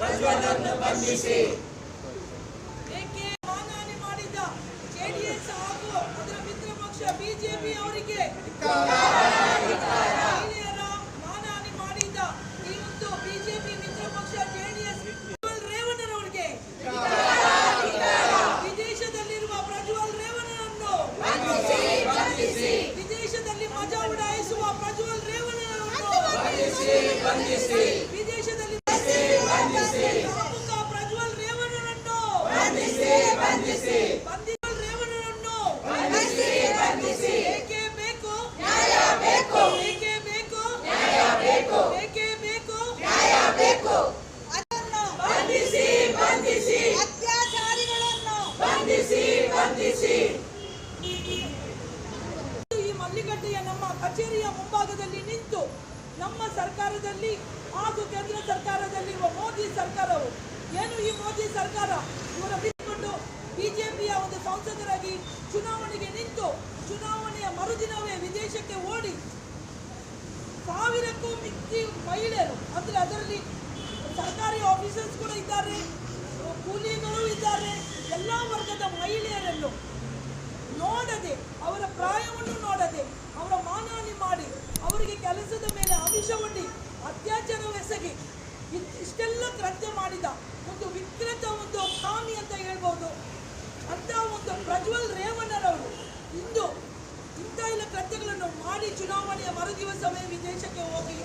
ಬಂಧಿಸಿ. ಏಕೆ ಮಾನಹಾನಿ ಮಾಡಿದ ಜೆಡಿಎಸ್ ಹಾಗೂ ಅದರ ಮಿತ್ರ ಪಕ್ಷ ಬಿಜೆಪಿ ಅವರಿಗೆ? ಮಾನಹಾನಿ ಮಾಡಿದ ಈ ಒಂದು ಬಿಜೆಪಿ ಮಿತ್ರ ಪಕ್ಷ ಜೆಡಿಎಸ್ ರೇವಣ್ಣರವರಿಗೆ ವಿದೇಶದಲ್ಲಿರುವ ಪ್ರಜ್ವಲ್ ರೇವಣ್ಣನನ್ನು ವಿದೇಶದಲ್ಲಿ ಮಜಾ ಉಡಾಯಿಸುವ ಪ್ರಜ್ವಲ್ ರೇವಣ್ಣನನ್ನು ವಿದೇಶದಲ್ಲಿ ಪ್ರಮುಖ ಪ್ರಜ್ವಲ್ ರೇವಣ್ಣನನ್ನು ಬಂಧಿಸುವ ರೇವಣ್ಣನನ್ನು ಏಕೆ ಬೇಕು? ಏಕೆ ಬೇಕು? ಏಕೆ ಬೇಕು? ಅದನ್ನು ಬಂಧಿಸಿ ಬಂಧಿಸಿ. ಅತ್ಯಾಚಾರಿಗಳನ್ನು ಬಂಧಿಸಿ ಬಂಧಿಸಿ. ಈ ಮಲ್ಲಿಗಡ್ಡೆಯ ನಮ್ಮ ಕಚೇರಿಯ ಮುಂಭಾಗದಲ್ಲಿ ನಿಂತು ನಮ್ಮ ಸರ್ಕಾರದಲ್ಲಿ ಹಾಗೂ ಕೇಂದ್ರ ಸರ್ಕಾರದಲ್ಲಿರುವ ಮೋದಿ ಸರ್ಕಾರವು. ಏನು ಈ ಮೋದಿ ಸರ್ಕಾರ? ಇವರ ಬಿಟ್ಟುಕೊಂಡು ಬಿಜೆಪಿಯ ಒಂದು ಸಂಸದರಾಗಿ ಚುನಾವಣೆಗೆ ನಿಂತು ಚುನಾವಣೆಯ ಮರುದಿನವೇ ವಿದೇಶಕ್ಕೆ ಓಡಿ ಸಾವಿರಕ್ಕೂ ಮಿಕ್ಕಿ ಮಹಿಳೆಯರು, ಅಂದರೆ ಅದರಲ್ಲಿ ಸರ್ಕಾರಿ ಆಫೀಸರ್ಸ್ ಕೂಡ ಇದ್ದಾರೆ, ಕೂಲಿಗಳು ಇದ್ದಾರೆ, ಎಲ್ಲ ವರ್ಗದ ಮಹಿಳೆಯರನ್ನು ನೋಡದೆ, ಅವರ ಪ್ರಾಯವನ್ನು ನೋಡದೆ, ಅವರ ಮಾನಹಾನಿ ಮಾಡಿ, ಅವರಿಗೆ ಕೆಲಸದ ಮೇಲೆ ಅಮಿಷವೊಡ್ಡಿ ಅತ್ಯಾಚಾರವೆಸಗಿ ಇಷ್ಟೆಲ್ಲ ಕೃತ್ಯ ಮಾಡಿದ ಒಂದು ವಿಕೃತ ಒಂದು ಕಾಮಿ ಅಂತ ಅಂತ ಒಂದು ಪ್ರಜ್ವಲ್ ರೇವಣ್ಣರವರು ಇಂದು ಇಂಥ ಎಲ್ಲ ಕೃತ್ಯಗಳನ್ನು ಮಾಡಿ ಚುನಾವಣೆಯ ಮರುದಿವಸವೇ ವಿದೇಶಕ್ಕೆ ಹೋಗಿ